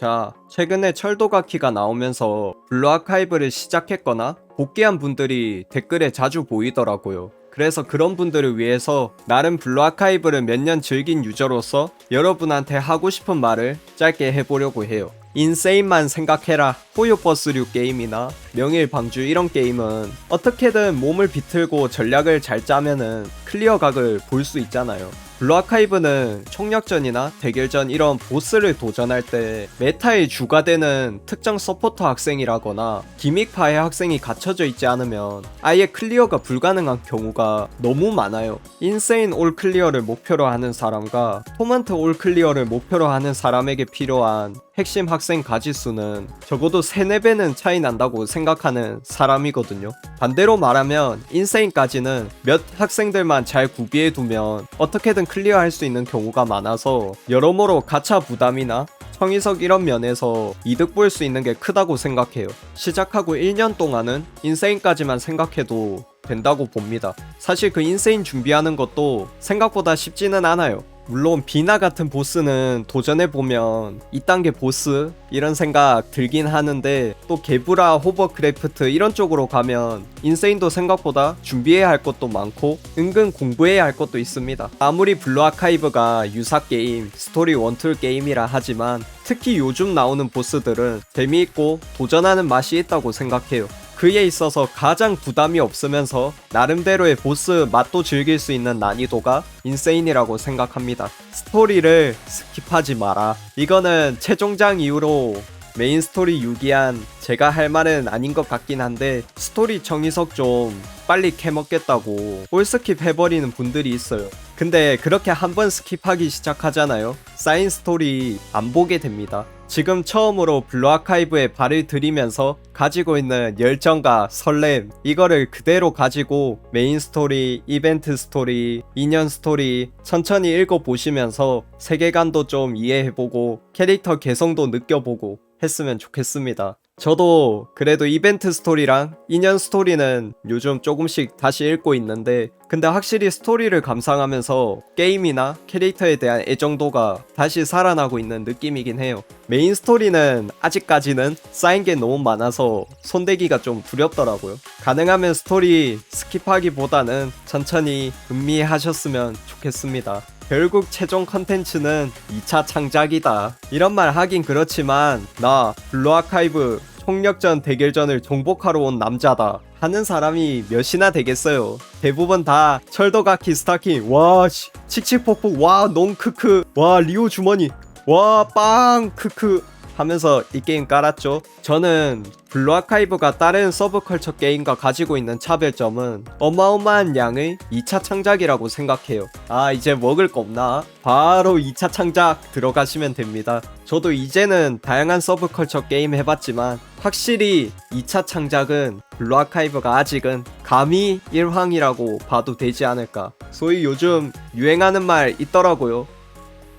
자, 최근에 철도가키가 나오면서 블루 아카이브를 시작했거나 복귀한 분들이 댓글에 자주 보이더라고요. 그래서 그런 분들을 위해서 나름 블루 아카이브를 몇 년 즐긴 유저로서 여러분한테 하고 싶은 말을 짧게 해보려고 해요. 인세인만 생각해라. 호요버스류 게임이나 명일 방주 이런 게임은 어떻게든 몸을 비틀고 전략을 잘 짜면은 클리어 각을 볼 수 있잖아요. 블루 아카이브는 총력전이나 대결전 이런 보스를 도전할 때 메타의 주가 되는 특정 서포터 학생이라거나 기믹파의 학생이 갖춰져 있지 않으면 아예 클리어가 불가능한 경우가 너무 많아요. 인세인 올 클리어를 목표로 하는 사람과 토먼트 올 클리어를 목표로 하는 사람에게 필요한 핵심 학생 가지수는 적어도 3, 4배는 차이 난다고 생각하는 사람이거든요. 반대로 말하면 인세인까지는 몇 학생들만 잘 구비해 두면 어떻게든 클리어할 수 있는 경우가 많아서 여러모로 가차 부담이나 청이석 이런 면에서 이득 볼 수 있는 게 크다고 생각해요. 시작하고 1년 동안은 인세인까지만 생각해도 된다고 봅니다. 사실 그 인세인 준비하는 것도 생각보다 쉽지는 않아요. 물론 비나 같은 보스는 도전해보면 2단계 보스? 이런 생각 들긴 하는데 또 개브라 호버크래프트 이런 쪽으로 가면 인세인도 생각보다 준비해야 할 것도 많고 은근 공부해야 할 것도 있습니다. 아무리 블루 아카이브가 유사 게임 스토리 원툴 게임이라 하지만 특히 요즘 나오는 보스들은 재미있고 도전하는 맛이 있다고 생각해요 그에 있어서 가장 부담이 없으면서 나름대로의 보스 맛도 즐길 수 있는 난이도가 인세인이라고 생각합니다. 스토리를 스킵하지 마라. 이거는 최종장 이후로 메인 스토리 유기한 제가 할 말은 아닌 것 같긴 한데 스토리 정의석 좀 빨리 캐먹겠다고 홀스킵 해버리는 분들이 있어요. 근데 그렇게 한번 스킵하기 시작하잖아요. 사인 스토리 안 보게 됩니다. 지금 처음으로 블루 아카이브에 발을 들이면서 가지고 있는 열정과 설렘 이거를 그대로 가지고 메인 스토리, 이벤트 스토리, 인연 스토리 천천히 읽어보시면서 세계관도 좀 이해해보고 캐릭터 개성도 느껴보고 했으면 좋겠습니다. 저도 그래도 이벤트 스토리랑 인연 스토리는 요즘 조금씩 다시 읽고 있는데 근데 확실히 스토리를 감상하면서 게임이나 캐릭터에 대한 애정도가 다시 살아나고 있는 느낌이긴 해요. 메인 스토리는 아직까지는 쌓인 게 너무 많아서 손대기가 좀 두렵더라고요. 가능하면 스토리 스킵하기보다는 천천히 음미하셨으면 좋겠습니다. 결국 최종 컨텐츠는 2차 창작이다. 이런 말 하긴 그렇지만 나 블루 아카이브 총력전 대결전을 정복하러 온 남자다. 하는 사람이 몇이나 되겠어요. 대부분 다 철도가키 스타킹, 와, 씨, 칙칙폭폭, 와, 농 크크, 와, 리오 주머니, 와, 빵 크크 하면서 이 게임 깔았죠. 저는 블루 아카이브가 다른 서브컬처 게임과 가지고 있는 차별점은 어마어마한 양의 2차 창작이라고 생각해요. 아, 이제 먹을 거 없나? 바로 2차 창작 들어가시면 됩니다. 저도 이제는 다양한 서브컬처 게임 해봤지만 확실히 2차 창작은 블루 아카이브가 아직은 감히 1황이라고 봐도 되지 않을까. 소위 요즘 유행하는 말 있더라고요.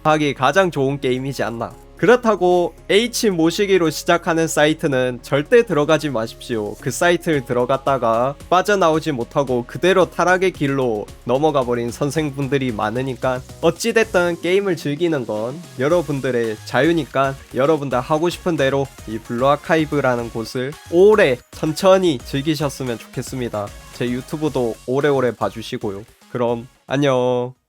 하기 가장 좋은 게임이지 않나. 그렇다고 H 모시기로 시작하는 사이트는 절대 들어가지 마십시오. 그 사이트를 들어갔다가 빠져나오지 못하고 그대로 타락의 길로 넘어가 버린 선생분들이 많으니까 어찌됐든 게임을 즐기는 건 여러분들의 자유니까 여러분들 하고 싶은 대로 이 블루 아카이브라는 곳을 오래 천천히 즐기셨으면 좋겠습니다. 제 유튜브도 오래오래 봐주시고요. 그럼 안녕.